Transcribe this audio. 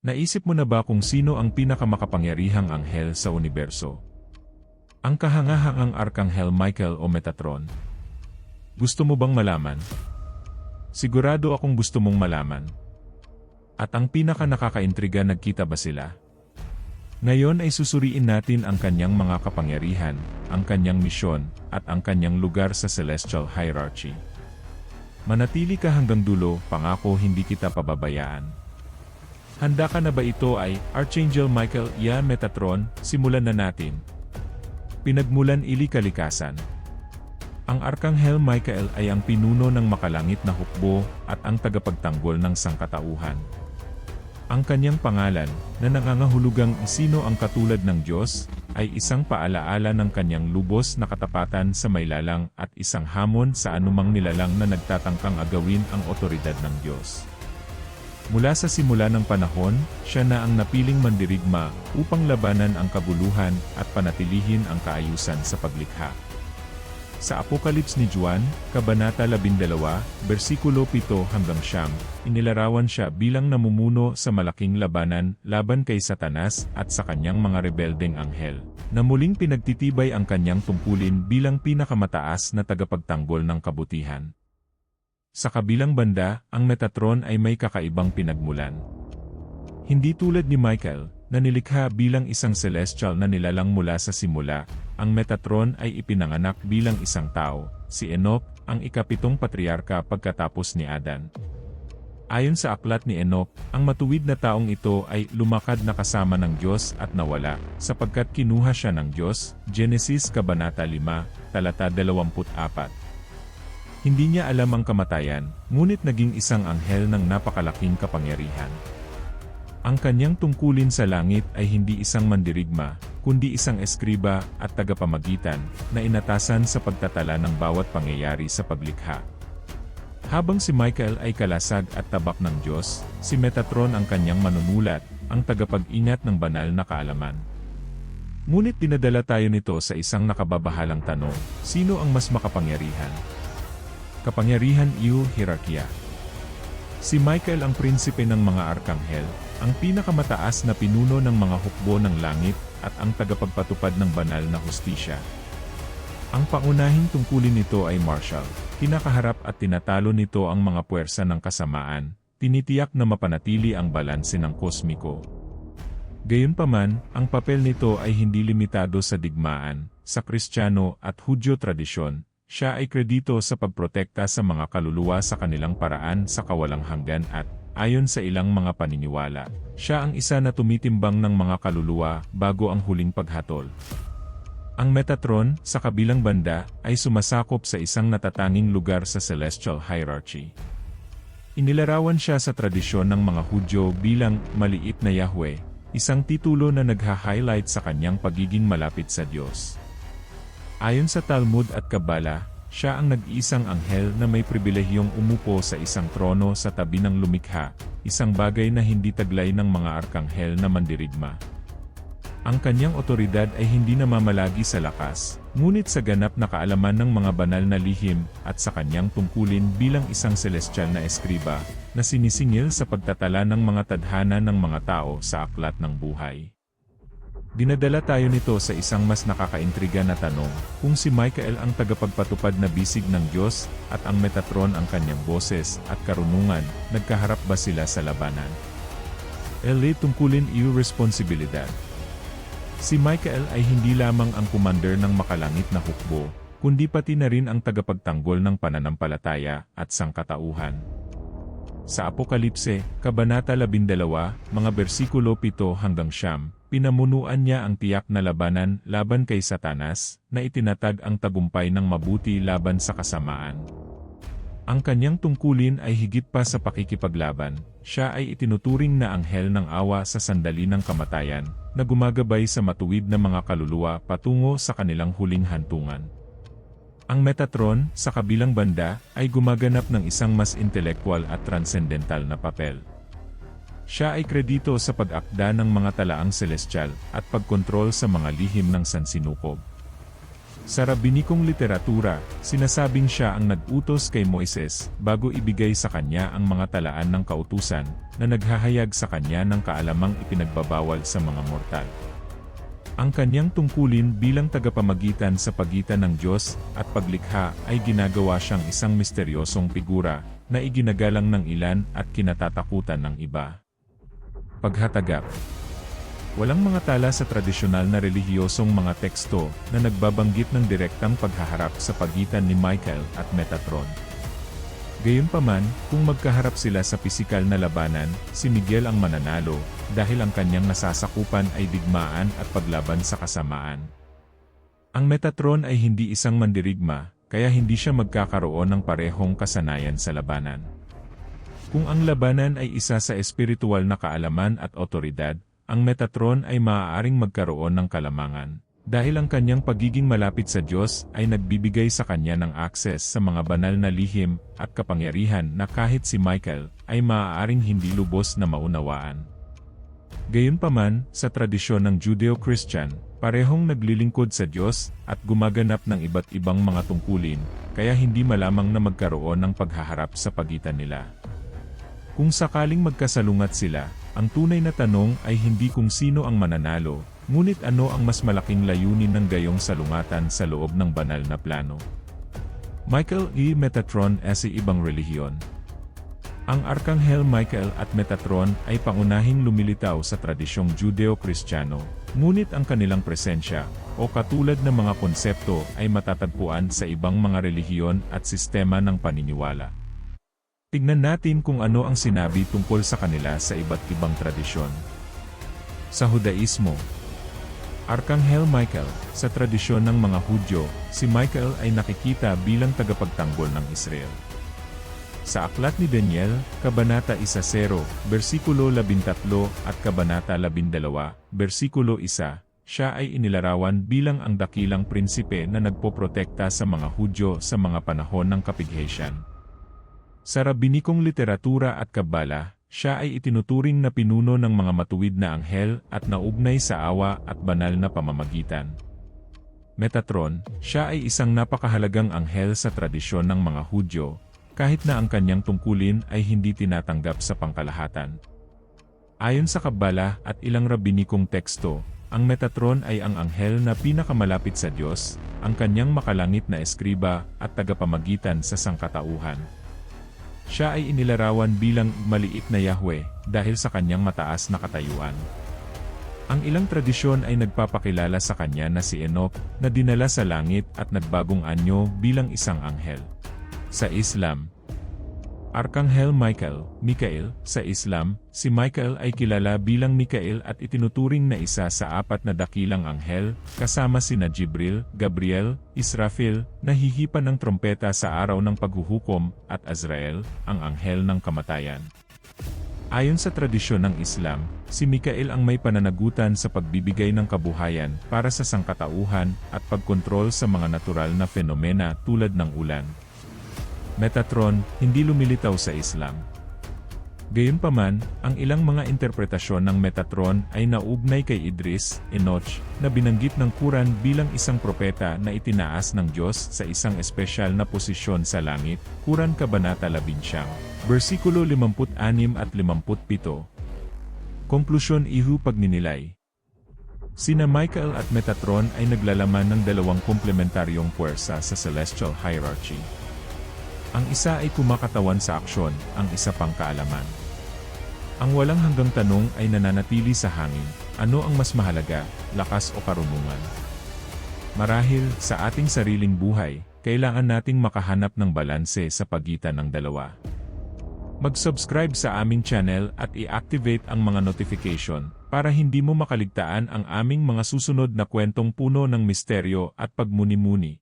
Naisip mo na ba kung sino ang pinakamakapangyarihang anghel sa universo? Ang kahangahangang Arkanghel Michael o Metatron? Gusto mo bang malaman? Sigurado akong gusto mong malaman. At ang pinaka nakakaintriga nagkita ba sila? Ngayon ay susuriin natin ang kanyang mga kapangyarihan, ang kanyang misyon, at ang kanyang lugar sa celestial hierarchy. Manatili ka hanggang dulo, pangako hindi kita pababayaan. Handa ka na ba ito ay Archangel Michael Ya Metatron? Simulan na natin. Pinagmulan ili kalikasan. Ang Arkanghel Michael ay ang pinuno ng makalangit na hukbo at ang tagapagtanggol ng sangkatauhan. Ang kanyang pangalan, na nangangahulugang sino ang katulad ng Diyos, ay isang paalaala ng kanyang lubos na katapatan sa mailalang at isang hamon sa anumang nilalang na nagtatangkang agawin ang otoridad ng Diyos. Mula sa simula ng panahon, siya na ang napiling mandirigma upang labanan ang kabuluhan at panatilihin ang kaayusan sa paglikha. Sa Apocalypse ni Juan, Kabanata 12, versikulo 7 hanggang 9, inilarawan siya bilang namumuno sa malaking labanan laban kay Satanas at sa kanyang mga rebeldeng anghel, na muling pinagtitibay ang kanyang tungkulin bilang pinakamataas na tagapagtanggol ng kabutihan. Sa kabilang banda, ang Metatron ay may kakaibang pinagmulan. Hindi tulad ni Michael, na nilikha bilang isang celestial na nilalang mula sa simula, ang Metatron ay ipinanganak bilang isang tao, si Enoch, ang ikapitong patriarka pagkatapos ni Adan. Ayon sa aklat ni Enoch, ang matuwid na taong ito ay lumakad na kasama ng Diyos at nawala, sapagkat kinuha siya ng Diyos, Genesis Kabanata 5, talata 24. Hindi niya alam ang kamatayan, ngunit naging isang anghel ng napakalaking kapangyarihan. Ang kanyang tungkulin sa langit ay hindi isang mandirigma, kundi isang eskriba at tagapamagitan na inatasan sa pagtatala ng bawat pangyayari sa paglikha. Habang si Michael ay kalasag at tabak ng Diyos, si Metatron ang kanyang manunulat, ang tagapag-ingat ng banal na kaalaman. Ngunit dinadala tayo nito sa isang nakababahalang tanong, sino ang mas makapangyarihan? Kapangyarihan iyo hierarkiya. Si Michael ang prinsipe ng mga arkanghel, ang pinakamataas na pinuno ng mga hukbo ng langit at ang tagapagpatupad ng banal na hustisya. Ang pangunahing tungkulin nito ay martial, kinakaharap at tinatalo nito ang mga puwersa ng kasamaan, tinitiyak na mapanatili ang balanse ng kosmiko. Gayunpaman, ang papel nito ay hindi limitado sa digmaan, sa Kristiyano at Hudyo tradisyon, siya ay kredito sa pagprotekta sa mga kaluluwa sa kanilang paraan sa kawalang hanggan at, ayon sa ilang mga paniniwala, siya ang isa na tumitimbang ng mga kaluluwa bago ang huling paghatol. Ang Metatron, sa kabilang banda, ay sumasakop sa isang natatanging lugar sa celestial hierarchy. Inilarawan siya sa tradisyon ng mga Hudyo bilang maliit na Yahweh, isang titulo na nagha-highlight sa kanyang pagiging malapit sa Diyos. Ayon sa Talmud at Kabbalah, siya ang nag-iisang anghel na may pribilehiyong umupo sa isang trono sa tabi ng lumikha, isang bagay na hindi taglay ng mga arkanghel na mandirigma. Ang kanyang otoridad ay hindi namamalagi sa lakas, ngunit sa ganap na kaalaman ng mga banal na lihim at sa kanyang tungkulin bilang isang celestial na eskriba, na sinisingil sa pagtatala ng mga tadhana ng mga tao sa aklat ng buhay. Dinadala tayo nito sa isang mas nakakaintriga na tanong, kung si Michael ang tagapagpatupad na bisig ng Diyos, at ang Metatron ang kanyang boses at karunungan, nagkaharap ba sila sa labanan? LA tungkulin iyo responsibilidad. Si Michael ay hindi lamang ang kumander ng makalangit na hukbo, kundi pati na rin ang tagapagtanggol ng pananampalataya at sangkatauhan. Sa Apokalipse, Kabanata 12, mga bersikulo 7 hanggang 9, pinamunuan niya ang tiyak na labanan laban kay Satanas, na itinatag ang tagumpay ng mabuti laban sa kasamaan. Ang kanyang tungkulin ay higit pa sa pakikipaglaban, siya ay itinuturing na anghel ng awa sa sandali ng kamatayan, na gumagabay sa matuwid na mga kaluluwa patungo sa kanilang huling hantungan. Ang Metatron, sa kabilang banda, ay gumaganap ng isang mas intelektual at transcendental na papel. Siya ay kredito sa pag-akda ng mga talaang celestial at pagkontrol sa mga lihim ng sansinukob. Sa rabinikong literatura, sinasabing siya ang nag-utos kay Moises bago ibigay sa kanya ang mga talaan ng kautusan na naghahayag sa kanya ng kaalamang ipinagbabawal sa mga mortal. Ang kanyang tungkulin bilang tagapamagitan sa pagitan ng Diyos at paglikha ay ginagawa siyang isang misteryosong figura na iginagalang ng ilan at kinatatakutan ng iba. Paghatagap Walang mga tala sa tradisyonal na relihiyosong mga teksto na nagbabanggit ng direktang paghaharap sa pagitan ni Michael at Metatron. Gayunpaman, kung magkaharap sila sa pisikal na labanan, si Miguel ang mananalo dahil ang kanyang nasasakupan ay digmaan at paglaban sa kasamaan. Ang Metatron ay hindi isang mandirigma, kaya hindi siya magkakaroon ng parehong kasanayan sa labanan. Kung ang labanan ay isa sa espiritual na kaalaman at otoridad, ang Metatron ay maaaring magkaroon ng kalamangan. Dahil ang kanyang pagiging malapit sa Diyos ay nagbibigay sa kanya ng akses sa mga banal na lihim at kapangyarihan na kahit si Michael ay maaaring hindi lubos na maunawaan. Gayunpaman, sa tradisyon ng Judeo-Christian, parehong naglilingkod sa Diyos at gumaganap ng iba't ibang mga tungkulin, kaya hindi malamang na magkaroon ng paghaharap sa pagitan nila. Kung sakaling magkasalungat sila, ang tunay na tanong ay hindi kung sino ang mananalo, ngunit ano ang mas malaking layunin ng gayong salungatan sa loob ng banal na plano. Michael E. Metatron as ibang relihiyon. Ang Arkanghel Michael at Metatron ay pangunahing lumilitaw sa tradisyong Judeo-Kristiyano, ngunit ang kanilang presensya, o katulad ng mga konsepto ay matatagpuan sa ibang mga relihiyon at sistema ng paniniwala. Tignan natin kung ano ang sinabi tungkol sa kanila sa iba't ibang tradisyon. Sa Hudaismo, Arkanghel Michael, sa tradisyon ng mga Hudyo, si Michael ay nakikita bilang tagapagtanggol ng Israel. Sa aklat ni Daniel, Kabanata 1.0, versikulo 13 at Kabanata 12, versikulo 1, siya ay inilarawan bilang ang dakilang prinsipe na nagpoprotekta sa mga Hudyo sa mga panahon ng kapighesyan. Sa rabinikong literatura at kabala, siya ay itinuturing na pinuno ng mga matuwid na anghel at naugnay sa awa at banal na pamamagitan. Metatron, siya ay isang napakahalagang anghel sa tradisyon ng mga Hudyo, kahit na ang kanyang tungkulin ay hindi tinatanggap sa pangkalahatan. Ayon sa Kabala at ilang rabinikong teksto, ang Metatron ay ang anghel na pinakamalapit sa Diyos, ang kanyang makalangit na eskriba at tagapamagitan sa sangkatauhan. Siya ay inilarawan bilang maliit na Yahweh dahil sa kanyang mataas na katayuan. Ang ilang tradisyon ay nagpapakilala sa kanya na si Enoch na dinala sa langit at nagbagong anyo bilang isang anghel. Sa Islam, Arkanghel Michael, Mikael, sa Islam, si Michael ay kilala bilang Mikael at itinuturing na isa sa apat na dakilang anghel, kasama sina Jibril, Gabriel, Israfil, na hihipan ng trompeta sa araw ng paghuhukom, at Azrael, ang anghel ng kamatayan. Ayon sa tradisyon ng Islam, si Mikael ang may pananagutan sa pagbibigay ng kabuhayan para sa sangkatauhan at pagkontrol sa mga natural na fenomena tulad ng ulan, Metatron, hindi lumilitaw sa Islam. Gayunpaman, ang ilang mga interpretasyon ng Metatron ay naugnay kay Idris, Enoch, na binanggit ng Quran bilang isang propeta na itinaas ng Diyos sa isang espesyal na posisyon sa langit, Quran Kabanata 11, versikulo 56 at 57. Konklusyon Ihu Pagninilay Sina Michael at Metatron ay naglalaman ng dalawang komplementaryong puwersa sa celestial hierarchy. Ang isa ay kumakatawan sa aksyon, ang isa pang kaalaman. Ang walang hanggang tanong ay nananatili sa hangin, ano ang mas mahalaga, lakas o karunungan? Marahil, sa ating sariling buhay, kailangan nating makahanap ng balanse sa pagitan ng dalawa. Mag-subscribe sa aming channel at i-activate ang mga notification para hindi mo makaligtaan ang aming mga susunod na kwentong puno ng misteryo at pagmuni-muni.